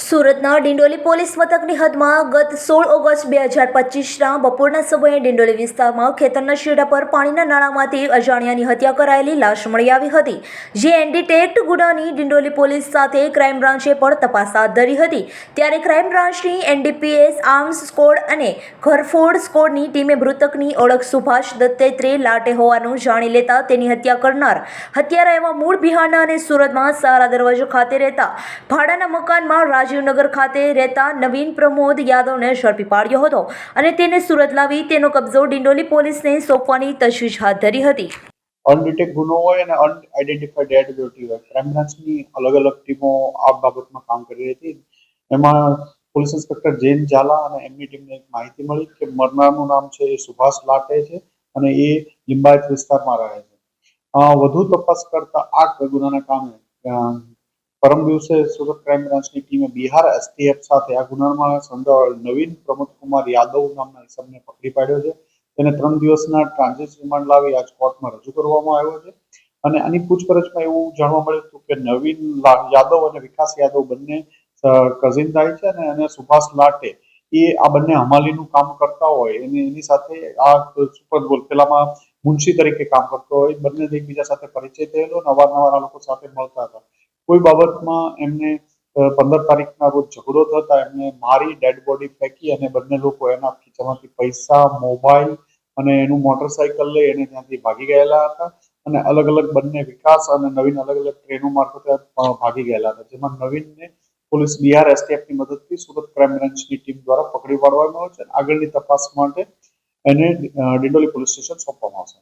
સુરતના ડિંડોલી પોલીસ મથકની હદમાં ગત સોળ ઓગસ્ટ બે હજાર પચીસના બપોરના સમયે ડિંડોલી વિસ્તારમાં ખેતરના શેડા પર પાણીના નાળામાંથી અજાણ્યાની હત્યા કરાયેલી લાશ મળી આવી હતી. જે એન્ટીટેક્ટ ગુનાની ડિંડોલી પોલીસ સાથે ક્રાઇમ બ્રાન્ચે પણ તપાસ હાથ ધરી હતી. ત્યારે ક્રાઇમ બ્રાન્ચની એનડીપીએસ, આર્મ્સ સ્કોડ અને ઘરફોડ સ્કોડની ટીમે મૃતકની ઓળખ સુભાષ દત્તેત્રે લાટે હોવાનું જાણી લેતા તેની હત્યા કરનાર હત્યારા એવા મૂળ બિહારના અને સુરતમાં સારા દરવાજો ખાતે રહેતા ભાડાના મકાનમાં રાજીવનગર ખાતે રહેતા નવીન પ્રમોદ યાદવને ઝડપી પાડ્યો હતો અને તેને સુરત લાવી તેનો કબજો ડિંડોલી પોલીસને સોંપવાની તજવીજ હાથ ધરી હતી. અનડિટેક ગુનો હોય અને અનઆઇડેન્ટિફાઈડ ડેડ બ્યુટી હોય ક્રાઇમ બ્રાન્ચની અલગ અલગ ટીમો આ બાબતમાં કામ કરી હતી. એમાં પોલીસ ઇન્સ્પેક્ટર જૈન ઝાલા અને એમની ટીમને એક માહિતી મળી કે મરનારનું નામ છે એ સુભાષ લાટે છે અને એ લિંબાયત વિસ્તારમાં રહે છે. વધુ તપાસ કરતા આ ગુનાના કામે પરમ દિવસે સુરત ક્રાઇમ બ્રાન્ચની ટીમે બિહાર એસટીએફ સાથે આ ગુનામાં સંડોવાયેલ નવીન પ્રમોદકુમાર યાદવ નામના ઇસમને પકડી પાડ્યો છે. તેને ત્રણ દિવસના ટ્રાન્ઝિટ રિમાન્ડ લાવી આજ કોર્ટમાં રજૂ કરવામાં આવ્યો છે. અને આની પૂછપરછમાં એવું જાણવા મળ્યું હતું કે નવીન યાદવ અને વિકાસ યાદવ બંને કઝિન થાય છે અને અને સુભાષ લાટે એ આ બંને હમાલીનું કામ કરતા હોય. અને એની સાથે આ સુપર બોલ, પેલામાં મુનશી તરીકે કામ કરતો હોય. બંને એકબીજા સાથે પરિચય થયેલો અને અવારનવાર આ લોકો સાથે મળતા હતા. કોઈ બાબતમાં એમને પંદર તારીખના રોજ ઝઘડો થતા એમને મારી ડેડ બોડી ફેંકી અને બંને લોકો એના ખીચામાંથી પૈસા, મોબાઈલ અને એનું મોટરસાયકલ લઈ એને ત્યાંથી ભાગી ગયેલા હતા. અને અલગ અલગ બંને વિકાસ અને નવીન અલગ અલગ ટ્રેનો મારફતે ભાગી ગયેલા હતા. જેમાં નવીનને પોલીસ બિહાર એસટીએફની મદદથી સુરત ક્રાઇમ બ્રાન્ચની ટીમ દ્વારા પકડી પાડવામાં આવે છે અને આગળની તપાસ માટે એને ડિંડોલી પોલીસ સ્ટેશન સોંપવામાં આવશે.